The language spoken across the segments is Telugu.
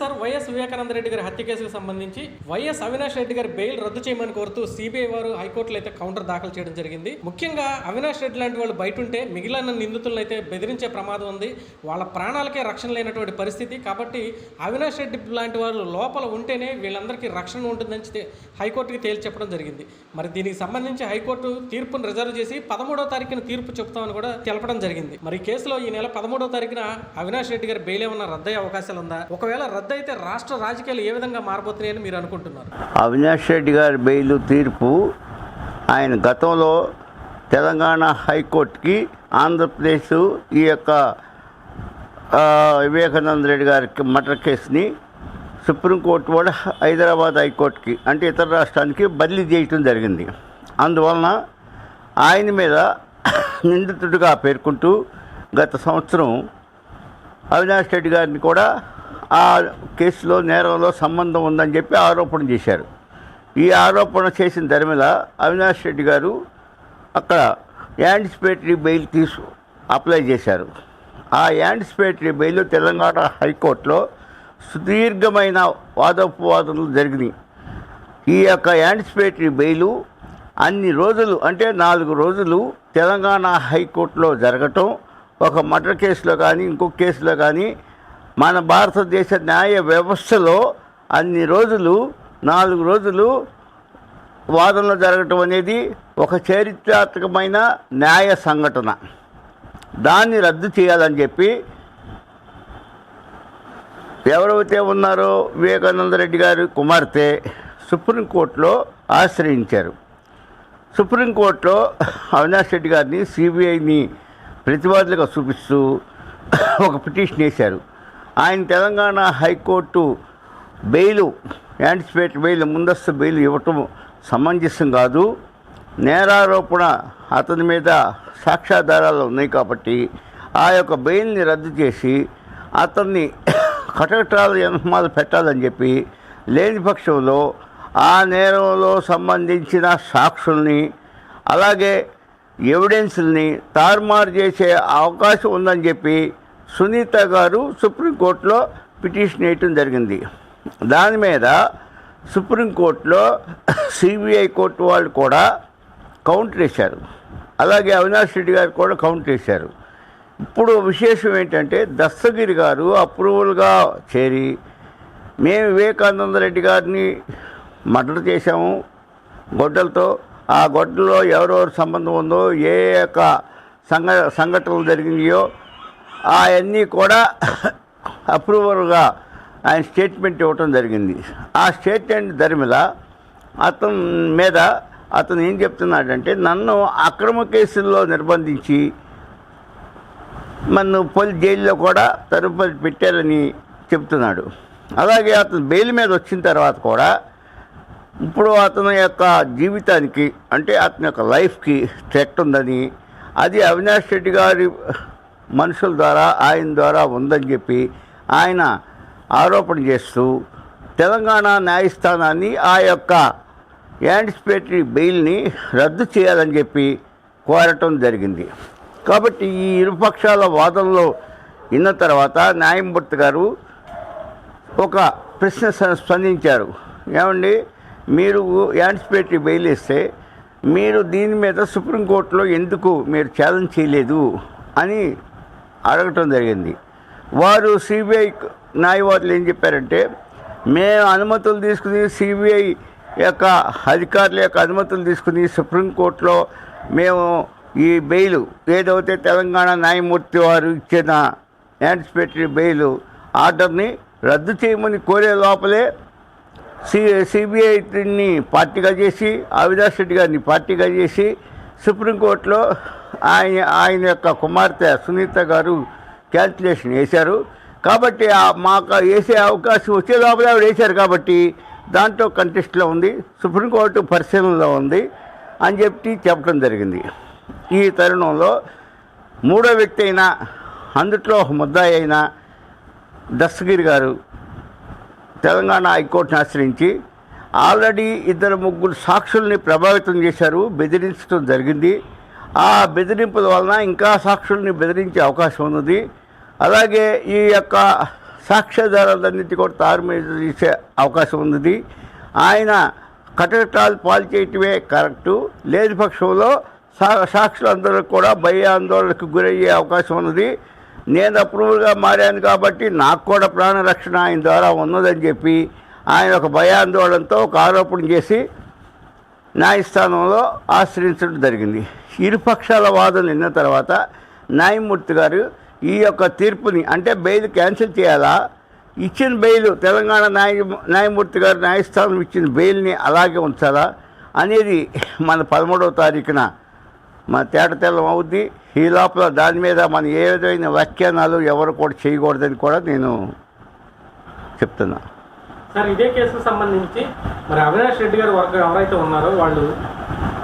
సార్ వైఎస్ వివేకానంద రెడ్డి గారి హత్య కేసుకు సంబంధించి వైఎస్ అవినాష్ రెడ్డి గారి బెయిల్ రద్దు చేయమని కోరుతూ సిబిఐ వారు హైకోర్టులో అయితే కౌంటర్ దాఖలు చేయడం జరిగింది. ముఖ్యంగా అవినాష్ రెడ్డి లాంటి వాళ్ళు బయట ఉంటే మిగిలిన నిందితులను అయితే బెదిరించే ప్రమాదం ఉంది. వాళ్ళ ప్రాణాలకే రక్షణ లేనటువంటి పరిస్థితి. కాబట్టి అవినాష్ రెడ్డి లాంటి వాళ్ళు లోపల ఉంటేనే వీళ్ళందరికీ రక్షణ ఉంటుందని హైకోర్టుకి తేల్చి చెప్పడం జరిగింది. మరి దీనికి సంబంధించి హైకోర్టు తీర్పును రిజర్వ్ చేసి పదమూడవ తారీఖున తీర్పు చెప్తామని కూడా తెలపడం జరిగింది. మరి కేసులో ఈ నెల పదమూడవ తారీఖున అవినాష్ రెడ్డి గారి బెయిల్ ఏమన్నా రద్దయ్యే అవకాశాలు ఉందా? ఒకవేళ రద్దు అయితే రాష్ట్ర రాజకీయాలు ఏ విధంగా మారబోతున్నాయని మీరు అనుకుంటున్నారు? అవినాష్ రెడ్డి గారి బెయిల్ తీర్పు ఆయన గతంలో తెలంగాణ హైకోర్టుకి ఆంధ్రప్రదేశ్ ఈ యొక్క వివేకానంద రెడ్డి గారి మర్డర్ కేసుని సుప్రీంకోర్టు కూడా హైదరాబాద్ హైకోర్టుకి అంటే ఇతర రాష్ట్రానికి బదిలీ చేయటం జరిగింది. అందువలన ఆయన మీద నిందితుడిగా పేర్కొంటూ గత సంవత్సరం అవినాష్ రెడ్డి గారిని కూడా ఆ కేసులో నేరంలో సంబంధం ఉందని చెప్పి ఆరోపణ చేశారు. ఈ ఆరోపణ చేసిన ధర్మిల అవినాష్ రెడ్డి గారు అక్కడ యాంటిసిపేటరీ బెయిల్ తీసు అప్లై చేశారు. ఆ యాంటిసిపేటరీ బెయిల్ తెలంగాణ హైకోర్టులో సుదీర్ఘమైన వాదోపవాదనలు జరిగినాయి. ఈ యొక్క యాంటిసిపేటరీ బెయిలు అన్ని రోజులు అంటే నాలుగు రోజులు తెలంగాణ హైకోర్టులో జరగటం ఒక మర్డర్ కేసులో కానీ ఇంకొక కేసులో కానీ మన భారతదేశ న్యాయ వ్యవస్థలో అన్ని రోజులు నాలుగు రోజులు వాదనలు జరగటం అనేది ఒక చరిత్రాత్మకమైన న్యాయ సంఘటన. దాన్ని రద్దు చేయాలని చెప్పి ఎవరైతే ఉన్నారో వివేకానంద రెడ్డి గారి కుమార్తె సుప్రీంకోర్టులో ఆశ్రయించారు. సుప్రీంకోర్టులో అవినాష్ రెడ్డి గారిని సిబిఐని ప్రతివాదులుగా చూపిస్తూ ఒక పిటిషన్ వేశారు. ఆయన Telangana high court bail anticipate bail ముందస్తు బెయిల్ ఇవ్వటం సమంజసం కాదు. నేరారోపణ అతని మీద సాక్ష్యాధారాలు ఉన్నాయి కాబట్టి ఆ యొక్క బెయిల్ని రద్దు చేసి అతన్ని కటకటాల యన్మాలు పెట్టాలని చెప్పి లేని పక్షంలో ఆ నేరంలో సంబంధించిన సాక్షుల్ని అలాగే ఎవిడెన్స్ని తారుమారు చేసే అవకాశం ఉందని చెప్పి సునీత గారు సుప్రీంకోర్టులో పిటిషన్ వేయటం జరిగింది. దాని మీద సుప్రీంకోర్టులో సిబిఐ కోర్టు వాళ్ళు కూడా కౌంటర్ వేశారు. అలాగే అవినాష్ రెడ్డి గారు కూడా కౌంటర్ వేశారు. ఇప్పుడు విశేషం ఏంటంటే దస్తగిరి గారు అప్రూవల్గా చేరి మేము వివేకానంద రెడ్డి గారిని మర్డర్ చేశాము. గొడ్డలతో ఆ గొడ్డలో ఎవరెవరు సంబంధం ఉందో ఏ యొక్క సంఘ సంఘటనలు జరిగినాయో అవన్నీ కూడా అప్రూవల్గా ఆయన స్టేట్మెంట్ ఇవ్వటం జరిగింది. ఆ స్టేట్మెంట్ ధర్మిల అతని మీద అతను ఏం చెప్తున్నాడంటే నన్ను అక్రమ కేసుల్లో నిర్బంధించి నన్ను పోలి జైల్లో కూడా తరుపతి పెట్టారని చెప్తున్నాడు. అలాగే అతను బెయిల్ మీద వచ్చిన తర్వాత కూడా ఇప్పుడు అతని యొక్క జీవితానికి అంటే అతని యొక్క లైఫ్కి థ్రెట్ ఉందని అది అవినాష్ రెడ్డి గారి మనుషుల ద్వారా ఆయన ద్వారా ఉందని చెప్పి ఆయన ఆరోపణ చేస్తూ తెలంగాణ న్యాయస్థానాన్ని ఆ యొక్క యాంటిసిపేటరీ బెయిల్ని రద్దు చేయాలని చెప్పి కోరటం జరిగింది. కాబట్టి ఈ ఇరుపక్షాల వాదనలో విన్న తర్వాత న్యాయమూర్తి గారు ఒక ప్రశ్న స్పందించారు. ఏమండి? మీరు యాంటిసిపేటరీ బెయిల్ ఇస్తే మీరు దీని మీద సుప్రీంకోర్టులో ఎందుకు మీరు ఛాలెంజ్ చేయలేదు అని అడగటం జరిగింది. వారు సిబిఐ న్యాయవాదులు ఏం చెప్పారంటే మేము అనుమతులు తీసుకుని సిబిఐ యొక్క అధికారుల యొక్క అనుమతులు తీసుకుని సుప్రీంకోర్టులో మేము ఈ బెయిల్ ఏదైతే తెలంగాణ న్యాయమూర్తి వారు ఇచ్చిన యాంటిసిపేటరీ బెయిల్ ఆర్డర్ని రద్దు చేయమని కోరే లోపలే సి సిబిఐని పార్టీగా చేసి అవినాష్ రెడ్డి గారిని పార్టీగా చేసి సుప్రీంకోర్టులో ఆయన ఆయన యొక్క కుమార్తె సునీత గారు క్యాల్కులేషన్ వేశారు. కాబట్టి మాకు వేసే అవకాశం వచ్చే లోపల ఆవిడ వేశారు కాబట్టి దాంట్లో కంటెస్ట్లో ఉంది సుప్రీంకోర్టు పరిశీలనలో ఉంది అని చెప్పి చెప్పడం జరిగింది. ఈ తరుణంలో మూడో వ్యక్తి అయిన అందుట్లో ముద్దాయి అయిన దస్తగిరి గారు తెలంగాణ హైకోర్టును ఆశ్రయించి ఆల్రెడీ ఇద్దరు ముగ్గురు సాక్షుల్ని ప్రభావితం చేశారు బెదిరించడం జరిగింది. ఆ బెదిరింపుల వలన ఇంకా సాక్షుల్ని బెదిరించే అవకాశం ఉన్నది. అలాగే ఈ యొక్క సాక్ష్యాధారాలన్నింటి కూడా తారుమీద తీసే అవకాశం ఉంది ఆయన కటకటాలు పాలు చేయటమే కరెక్టు. లేని పక్షంలో సా సాక్షులందరూ కూడా భయ ఆందోళనకు గురయ్యే అవకాశం ఉన్నది. నేను అప్రూవల్గా మారాను కాబట్టి నాకు కూడా ప్రాణరక్షణ ఆయన ద్వారా ఉన్నదని చెప్పి ఆయన ఒక భయాందోళనతో ఒక ఆరోపణ చేసి న్యాయస్థానంలో ఆశ్రయించడం జరిగింది. ఇరుపక్షాల వాదనలు విన్న తర్వాత న్యాయమూర్తి గారు ఈ యొక్క తీర్పుని అంటే బెయిల్ క్యాన్సిల్ చేయాలా? ఇచ్చిన బెయిల్ తెలంగాణ న్యాయ న్యాయమూర్తి గారు న్యాయస్థానం ఇచ్చిన బెయిల్ని అలాగే ఉంచాలా? అనేది మన పదమూడవ తారీఖున మన తేట తెల్లం అవుద్ది. ఈ లోపల దాని మీద మన ఏ విధమైన వ్యాఖ్యానాలు ఎవరు కూడా చేయకూడదని కూడా నేను చెప్తున్నా. సార్ ఇదే కేసుకు సంబంధించి మరి అవినాష్ రెడ్డి గారు వర్గం ఎవరైతే ఉన్నారో వాళ్ళు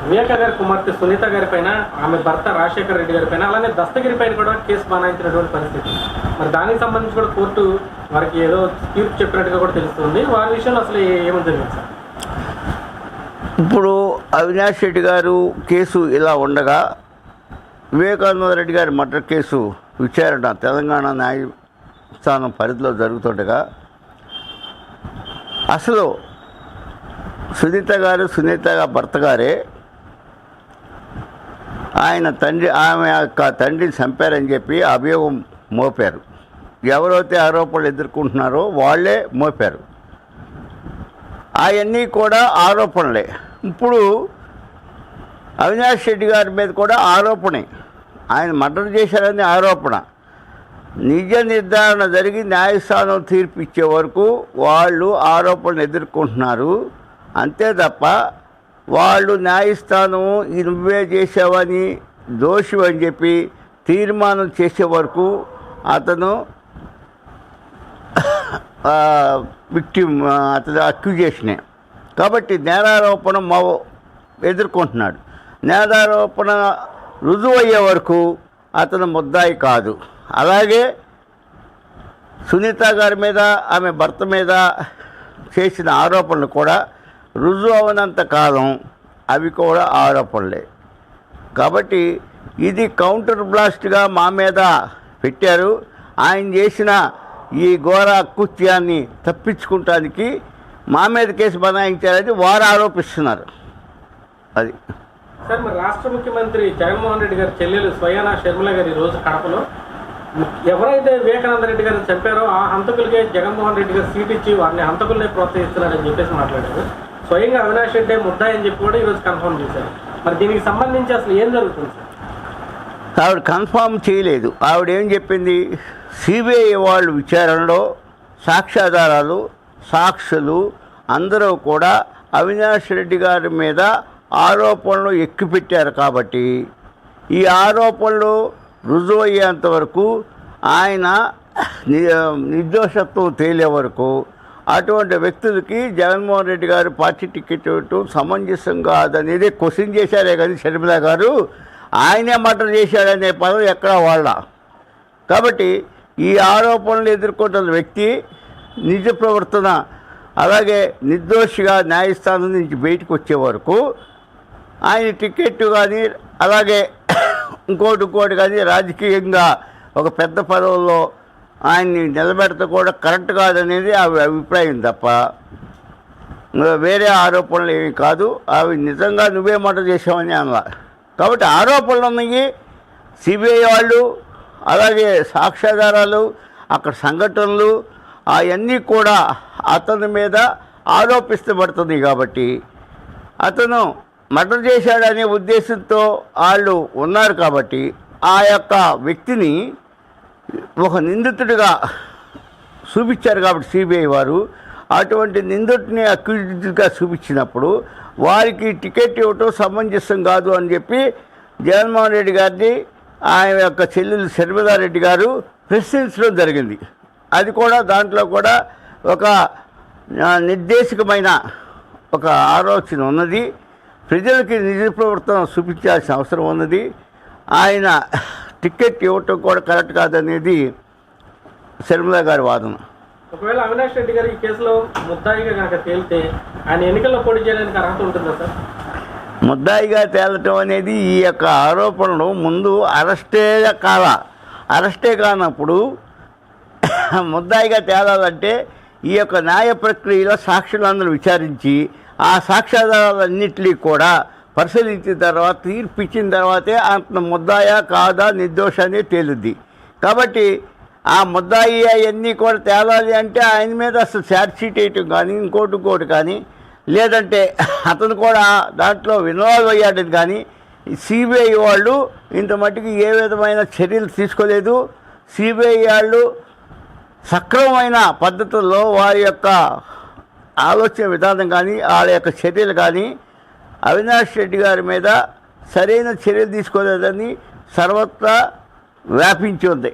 వివేక గారి కుమార్తె సునీత గారి పైన ఆమె భర్త రాజశేఖర్ రెడ్డి గారి పైన అలానే దస్తగిరి పైన కూడా కేసు బనాయించినటువంటి పరిస్థితి. మరి దానికి సంబంధించి కూడా కోర్టు వారికి ఏదో తీర్పు చెప్పినట్టుగా కూడా తెలుస్తుంది. వారి విషయంలో అసలు ఏమని జరిగింది సార్. ఇప్పుడు అవినాష్ రెడ్డి గారు కేసు ఇలా ఉండగా వివేకానంద రెడ్డి గారి మర్డర్ కేసు విచారణ తెలంగాణ న్యాయస్థానం పరిధిలో జరుగుతుండగా అసలు సునీత గారు సునీత భర్త గారే ఆయన తండ్రి ఆమె యొక్క తండ్రిని చంపారని చెప్పి అభియోగం మోపారు. ఎవరైతే ఆరోపణలు ఎదుర్కొంటున్నారో వాళ్ళే మోపారు. అవన్నీ కూడా ఆరోపణలే. ఇప్పుడు అవినాష్ రెడ్డి గారి మీద కూడా ఆరోపణే. ఆయన మర్డర్ చేశారని ఆరోపణ. నిజ నిర్ధారణ జరిగి న్యాయస్థానం తీర్పు ఇచ్చే వరకు వాళ్ళు ఆరోపణలు ఎదుర్కొంటున్నారు. అంతే తప్ప వాళ్ళు న్యాయస్థానం నువ్వే చేసావని దోషి అని చెప్పి తీర్మానం చేసే వరకు అతను విక్టిమ్ అతను అక్యూజేషనే. కాబట్టి నేరారోపణ మా ఎదుర్కొంటున్నాడు. నేరారోపణ రుజువు అయ్యే వరకు అతను ముద్దాయి కాదు. అలాగే సునీత గారి మీద ఆమె భర్త మీద చేసిన ఆరోపణలు కూడా రుజువు అవనంత కాలం అవి కూడా ఆరోపణలే. కాబట్టి ఇది కౌంటర్ బ్లాస్ట్గా మా మీద పెట్టారు. ఆయన చేసిన ఈ ఘోర కృత్యాన్ని తప్పించుకుంటానికి మా మీద కేసు బనాయించారని వారు ఆరోపిస్తున్నారు. అది. సార్ మరి రాష్ట్ర ముఖ్యమంత్రి జగన్మోహన్ రెడ్డి గారి చెల్లెలు స్వయానా షర్మిల గారు ఈరోజు కడపలో ఎవరైతే వివేకానంద రెడ్డి గారిని చెప్పారో ఆ హంతకులకే జగన్మోహన్ రెడ్డి గారు సీట్ ఇచ్చి వారిని హంతకులనే ప్రోత్సహిస్తున్నారని చెప్పేసి మాట్లాడారు. స్వయంగా అవినాష్ రెడ్డి ముద్దా అని చెప్పి కూడా ఈరోజు కన్ఫర్మ్ చేశారు. మరి దీనికి సంబంధించి అసలు ఏం జరుగుతుంది సార్? ఆవిడ కన్ఫామ్ చేయలేదు. ఆవిడ ఏం చెప్పింది? సిబిఐ వాళ్ళు విచారణలో సాక్ష్యాధారాలు సాక్షులు అందరూ కూడా అవినాష్ రెడ్డి గారి మీద ఆరోపణలు ఎక్కిపెట్టారు కాబట్టి ఈ ఆరోపణలు రుజువు అయ్యేంత వరకు ఆయన నిర్దోషత్వం తేలే వరకు అటువంటి వ్యక్తులకి జగన్మోహన్ రెడ్డి గారు పార్టీ టికెట్ ఇవ్వటం సమంజసం కాదనేది క్వశ్చన్ చేశారే కానీ షర్మిల గారు. ఆయనే మటన్ చేశాడనే పదం ఎక్కడా వాళ్ళ. కాబట్టి ఈ ఆరోపణలు ఎదుర్కొంటున్న వ్యక్తి నిజ ప్రవర్తన అలాగే నిర్దోషిగా న్యాయస్థానం నుంచి బయటకు వచ్చే వరకు ఆయన టికెట్ కానీ అలాగే ఇంకోటి ఇంకోటి కానీ రాజకీయంగా ఒక పెద్ద పదవుల్లో ఆయన్ని నిలబెడితే కూడా కరెక్ట్ కాదనేది ఆవి అభిప్రాయం తప్ప. వేరే ఆరోపణలు ఏమి కాదు అవి నిజంగా నువ్వే మాట చేసావని అనలా. కాబట్టి ఆరోపణలు ఉన్నాయి. సిబిఐ వాళ్ళు అలాగే సాక్ష్యాధారాలు అక్కడ సంఘటనలు అవన్నీ కూడా అతని మీద ఆరోపిస్తబడుతుంది కాబట్టి. అతను మర్డర్ చేశాడనే ఉద్దేశంతో వాళ్ళు ఉన్నారు కాబట్టి ఆ యొక్క వ్యక్తిని ఒక నిందితుడిగా చూపించారు కాబట్టి సిబిఐ వారు. అటువంటి నిందితుడిని అక్యూజ్డ్గా చూపించినప్పుడు వారికి టికెట్ ఇవ్వటం సమంజసం కాదు అని చెప్పి జగన్మోహన్ రెడ్డి గారిని ఆయన యొక్క చెల్లెలు శర్మిదారెడ్డి గారు ప్రశ్నించడం జరిగింది. అది కూడా దాంట్లో కూడా ఒక నిర్దేశకమైన ఒక ఆలోచన ఉన్నది. ప్రజలకి నిజ ప్రవర్తన చూపించాల్సిన అవసరం ఉన్నది. ఆయన టికెట్ ఇవ్వటం కూడా కరెక్ట్ కాదనేది శర్మిల గారి వాదన. ఒకవేళ అవినాష్ రెడ్డి గారు ఈ కేసులో ముద్దాయిగా కనుక తేలితే ఆయన ఎన్నికల్లో పోటీ చేయడానికి అర్హత ఉంటుందా సార్? ముద్దాయిగా తేలటం అనేది ఈ యొక్క ఆరోపణలు ముందు అరెస్టే కాల అరెస్టే కానప్పుడు ముద్దాయిగా తేలాలంటే ఈ యొక్క న్యాయ ప్రక్రియలో సాక్షులందరూ విచారించి ఆ సాక్ష్యాధారాలన్నింటినీ కూడా పరిశీలించిన తర్వాత తీర్పు ఇచ్చిన తర్వాతే అతను ముద్దాయా కాదా నిర్దోష అనేది తేలుద్ది. కాబట్టి ఆ ముద్దాయి అవన్నీ కూడా తేలాలి అంటే ఆయన మీద అసలు ఛార్జ్ షీట్ వేయటం కానీ ఇంకోటి ఇంకోటి కానీ లేదంటే అతను కూడా దాంట్లో ఇన్వాల్వ్ అయ్యాడని కానీ సిబిఐ వాళ్ళు ఇంత మట్టుకు ఏ విధమైన చర్యలు తీసుకోలేదు. సిబిఐ వాళ్ళు సక్రమమైన పద్ధతుల్లో వారి యొక్క ఆలోచన విధానం కానీ వాళ్ళ యొక్క చర్యలు కానీ అవినాష్ రెడ్డి గారి మీద సరైన చర్యలు తీసుకోలేదని సర్వత్రా వ్యాపించి ఉంది